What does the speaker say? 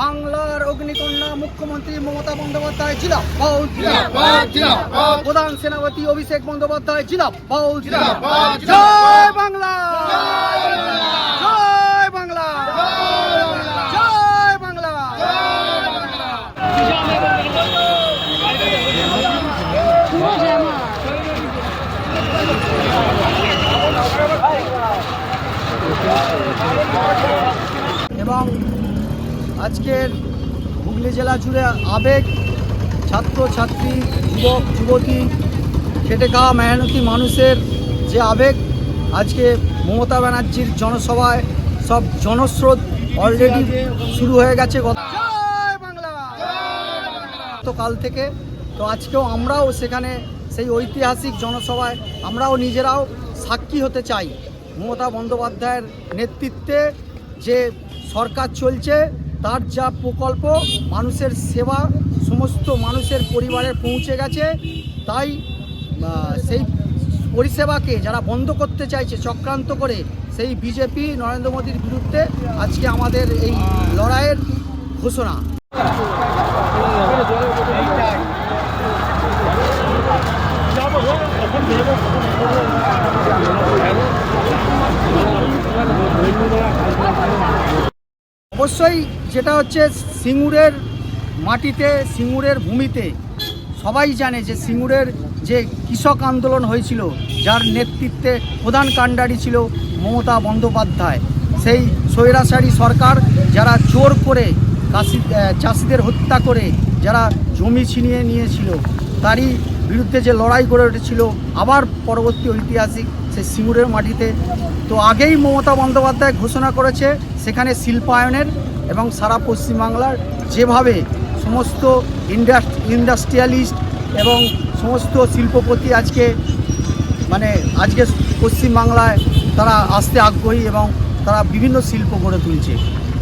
বাংলার অগ্নিকন্যা মুখ্যমন্ত্রী মমতা বন্দ্যোপাধ্যায় জিলা বাউল জিন্দাবাদ, জিন্দাবাদ। প্রধান সেনাপতি অভিষেক বন্দ্যোপাধ্যায় জিলা বাউল জিন্দাবাদ, জয় বাংলা জয় বাংলা। জয় বাংলা। এবং আজকের হুগলি জেলা জুড়ে আবেগ, ছাত্র, ছাত্রী, যুবক, যুবতী খেটে খাওয়া মেহনতি মানুষের যে আবেগ, আজকে মমতা ব্যানার্জির জনসভায় সব জনস্রোত অলরেডি শুরু হয়ে গেছে গত জয় কাল থেকে, তো আজকেও আমরাও সেখানে সেই ঐতিহাসিক জনসভায় আমরাও নিজেরাও সাক্ষী হতে চাই। মমতা বন্দ্যোপাধ্যায়ের নেতৃত্বে যে সরকার চলছে তার যা প্রকল্প, মানুষের সেবা, সমস্ত মানুষের পরিবারে পৌঁছে গেছে। তাই সেই পরিষেবাকে যারা বন্ধ করতে চাইছে, চক্রান্ত করে, সেই বিজেপি, নরেন্দ্র মোদীর বিরুদ্ধে আজকে আমাদের এই লড়াইয়ের ঘোষণা। অবশ্যই যেটা হচ্ছে সিঙ্গুরের মাটিতে, সিঙ্গুরের ভূমিতে সবাই জানে যে সিঙ্গুরের যে কৃষক আন্দোলন হয়েছিল, যার নেতৃত্বে প্রধান কাণ্ডারি ছিল মমতা বন্দ্যোপাধ্যায়। সেই স্বৈরাচারী সরকার যারা জোর করে, কাশি চাষিদের হত্যা করে, যারা জমি ছিনিয়ে নিয়েছিল, তারই বিরুদ্ধে যে লড়াই করে উঠেছিল, আবার পরবর্তী ঐতিহাসিক সে সিঙ্গুরের মাটিতে। তো আগেই মমতা বন্দ্যোপাধ্যায় ঘোষণা করেছে, সেখানে শিল্পায়নের এবং সারা পশ্চিমবাংলার যেভাবে সমস্ত ইন্ডাস্ট ইন্ডাস্ট্রিয়ালিস্ট এবং সমস্ত শিল্পপতি আজকে মানে আজকে পশ্চিমবাংলায় তারা আসতে আগ্রহী এবং তারা বিভিন্ন শিল্প গড়ে তুলছে।